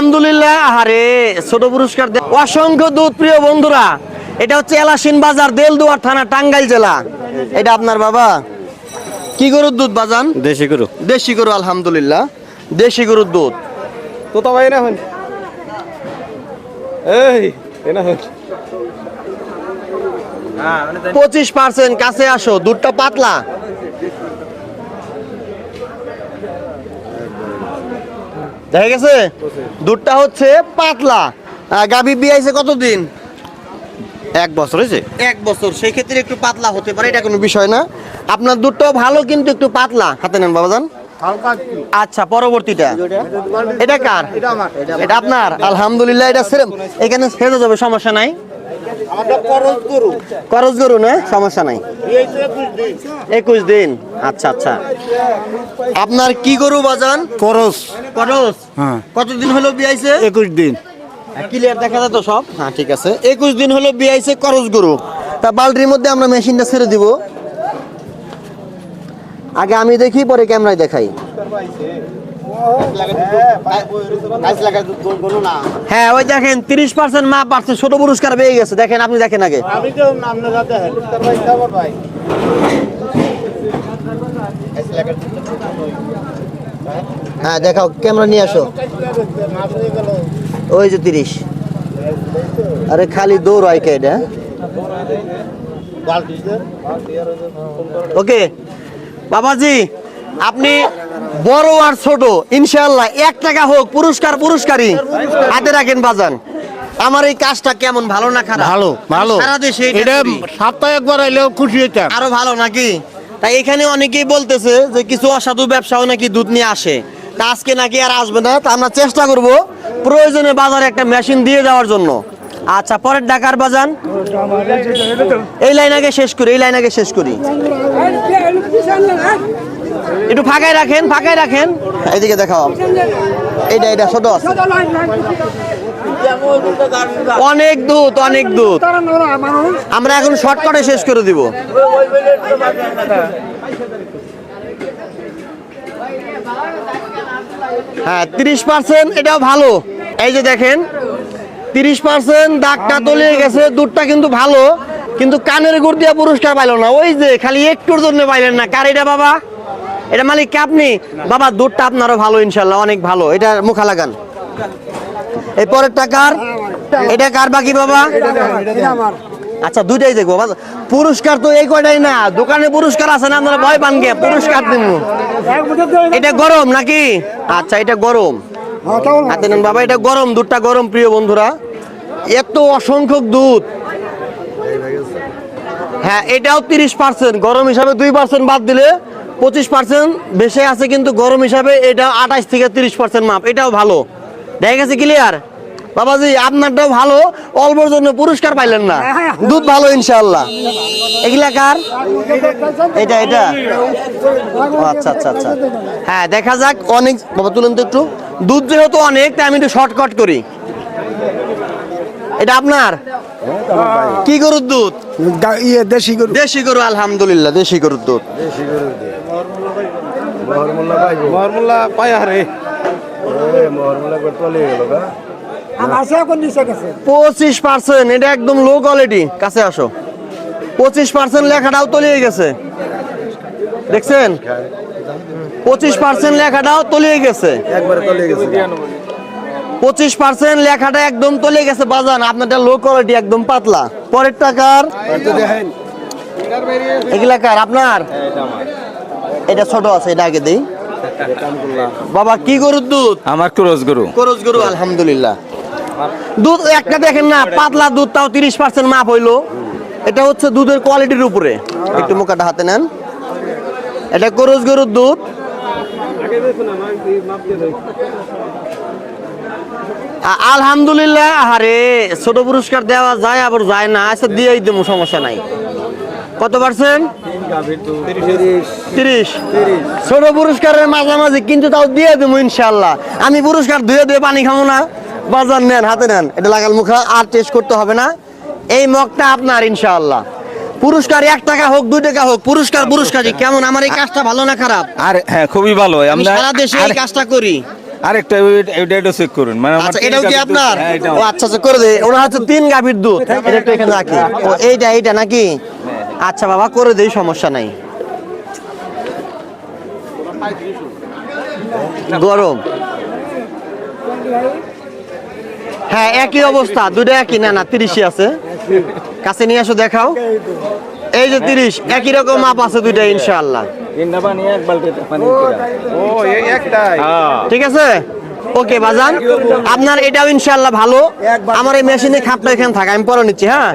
আলহামদুলিল্লাহ আরে ছোট পুরস্কার অসংখ্য দুধ প্রিয় বন্ধুরা এটা হচ্ছে এলাসিন বাজার দেলদুয়ার থানা টাঙ্গাইল জেলা। এটা আপনার বাবা? কি গরুর দুধ বাজান? দেশি গরু। দেশি গরু আলহামদুলিল্লাহ। দেশি গরুর দুধ। তো তো ভাই না হন। এই এনা হন। পঁচিশ পার্সেন্ট কাছে আসো দুধটা পাতলা। দেখা গেছে? দুধটা হচ্ছে পাতলা। গাভী বিয়াইছে কতদিন? এক বছর হয়েছে? এক বছর। সেই ক্ষেত্রে একটু পাতলা হতে পারে এটা কোনো বিষয় না। আপনার দুধটাও ভালো কিন্তু একটু পাতলা। হাতে নেন বাবাজান। আচ্ছা পরবর্তীটা। এটা কার? এটা আপনার? আলহামদুলিল্লাহ এটা সেরম এখানে ছেড়ে যাবে সমস্যা নাই। করজ গরু। না? সমস্যা নাই। একুশ দিন। আচ্ছা আচ্ছা। আপনার কি গরু বাজান? করস হ্যাঁ। কতদিন হলো বিয়াইছে একুশ দিন। ক্লিয়ার দেখা যায় তো সব? হ্যাঁ ঠিক আছে। একুশ দিন হলো বিয়াইছে করজ গরু। তা বালতির মধ্যে আমরা মেশিনটা ছেড়ে দিব। আগে আমি দেখি পরে ক্যামেরায় দেখাই। হ্যাঁ ওই দেখেন তিরিশ পার্সেন্ট মা পাচ্ছে ছোট পুরস্কার পেয়ে গেছে। দেখেন আপনি দেখেন আগে। হ্যাঁ দেখাও ক্যামেরা নিয়ে আসো। ওই যে তিরিশ। আরে খালি দৌড় হয় কে এটা? ওকে। বাবাজি আপনি বড় আর ছোট ইনশাআল্লাহ। এক টাকা হোক পুরস্কার পুরস্কারই। হাতে রাখেন বাজান। আমার এই কাজটা কেমন ভালো না খারাপ? ভালো ভালো। সারা দেশে এটা এটা সপ্তাহে একবার আইলেও খুশি হইতাম। আরও ভালো নাকি? তাই এখানে অনেকেই বলতেছে যে কিছু অসাধু ব্যবসাও নাকি দুধ নিয়ে আসে। আজকে নাকি আর আসবে না, তা আমরা চেষ্টা করব প্রয়োজনে বাজারে একটা মেশিন দিয়ে যাওয়ার জন্য। আচ্ছা পরের ডাকার বাজান। এই লাইন আগে শেষ করি, এই লাইন আগে শেষ করি। একটু ফাঁকায় রাখেন ফাঁকায় রাখেন। এইদিকে দেখাও। এইটা এটা ছোট আছে। অনেক দুধ অনেক দুধ আমরা এখন শর্টকাটে শেষ করে দিব। হ্যাঁ তিরিশ পার্সেন্ট এটাও ভালো। এই যে দেখেন, তিরিশ পার্সেন্ট দাগটা তলিয়ে গেছে, দুধটা কিন্তু ভালো, কিন্তু কানের গুড় দিয়ে পুরস্কার পাইলো না। ওই যে, খালি একটুর জন্য পাইলেন না। কার এটা বাবা? এটা মালিক আপনি? বাবা, দুধটা আপনারও ভালো ইনশাল্লাহ অনেক ভালো। এটা মুখা লাগান। এই পরের টাকার এটা কার বাকি বাবা? আচ্ছা দুইটাই দেখব। পুরস্কার তো এই কয়টাই না? দোকানে পুরস্কার আছে না? আপনারা ভয় পান গে পুরস্কার দিব। এটা গরম নাকি? আচ্ছা এটা গরম। হাতে নেন, বাবা, এটা গরম, দুধটা গরম, প্রিয় বন্ধুরা। এত অসংখ্য দুধ। হ্যাঁ এটাও তিরিশ পার্সেন্ট। গরম হিসাবে দুই পার্সেন্ট বাদ দিলে পঁচিশ পার্সেন্ট বেশি আছে, কিন্তু গরম হিসাবে এটা আঠাশ থেকে তিরিশ পার্সেন্ট মাপ। এটাও ভালো। দেখা গেছে, ক্লিয়ার? বাবাজি আপনারটাও ভালো অল্পর জন্য পুরস্কার পাইলেন না। দুধ ভালো ইনশাল্লাহ এগুলা কার? এটা এটা। আচ্ছা আচ্ছা আচ্ছা। হ্যাঁ দেখা যাক অনেক বাবা তুলেন তো একটু। দুধ যেহেতু অনেক তাই আমি একটু শর্টকাট করি। এটা আপনার? কি গরুর দুধ? ইয়ে দেশি গরু। দেশি গরু আলহামদুলিল্লাহ দেশি গরুর দুধ। মরমুল্লা পায় আরে। পঁচিশ পার্সেন্ট এটা একদম লো কোয়ালিটি কাছে আসো। পঁচিশ পার্সেন্ট লেখাটাও তলিয়ে গেছে। দেখছেন? পঁচিশ পার্সেন্ট লেখাটাও তলিয়ে গেছে। একবারে তলে গেছে। পঁচিশ পার্সেন্ট লেখাটা একদম তলিয়ে গেছে বাজান আপনারটা লো কোয়ালিটি একদম পাতলা। পরের টাকার? দেখেন। এগুলা কার? আপনার? এটা ছোট আছে এটা আগে দিই। বাবা কি গরুর দুধ? আমার ক্রোজ গরু। করজ গরু আলহামদুলিল্লাহ। দুধ একটা দেখেন না পাতলা দুধ। তাও তিরিশ পার্সেন্ট মাপ হইল। এটা হচ্ছে দুধের কোয়ালিটির উপরে। একটু মোকাটা হাতে নেন। এটা করজ গরুর দুধ। আলহামদুলিল্লাহ আরে ছোট পুরস্কার দেওয়া যায় আবার যায় না। আচ্ছা দিয়েই দেবো সমস্যা নাই। কত পার্সেন্ট? তিরিশ। ছোট পুরস্কারের মাঝামাঝি কিন্তু তাও দিয়ে দেবো ইনশাল্লাহ আমি পুরস্কার ধুয়ে দিয়ে পানি খাব না। বাজার নেন হাতে নেন। এটা লাগাল মুখা আর টেস্ট করতে হবে না। এই মগটা আপনার ইনশাআল্লাহ। পুরস্কার এক টাকা হোক দুই টাকা হোক পুরস্কার পুরস্কারই কেমন? আমার এই কাজটা ভালো না খারাপ? আর হ্যাঁ খুবই ভালো। আমরা সারা দেশে এই কাজটা করি। আরেকটা ওই- চেক করুন। মানে আচ্ছা এটাও কি আপনার? হ্যাঁ, ও আচ্ছা আচ্ছা করে দে। ওনার হচ্ছে তিন গাভীর দুধ। এটা একটু এখানে রাখি। ও এইটা এইটা নাকি? আচ্ছা বাবা করে দেই সমস্যা নাই। গরম। হ্যাঁ একই অবস্থা। দুটো একই। না না তিরিশই আছে। কাছে নিয়ে আসো দেখাও। এই যে তিরিশ একই রকম মাপ আছে দুইটা ইনশাআল্লাহ। হ্যাঁ। ঠিক আছে? ওকে বাজান। আপনার এটাও ইনশাল্লাহ ভালো। আমার এই মেশিনে খাপটা এখানে থাকে আমি পরে নিচ্ছি হ্যাঁ?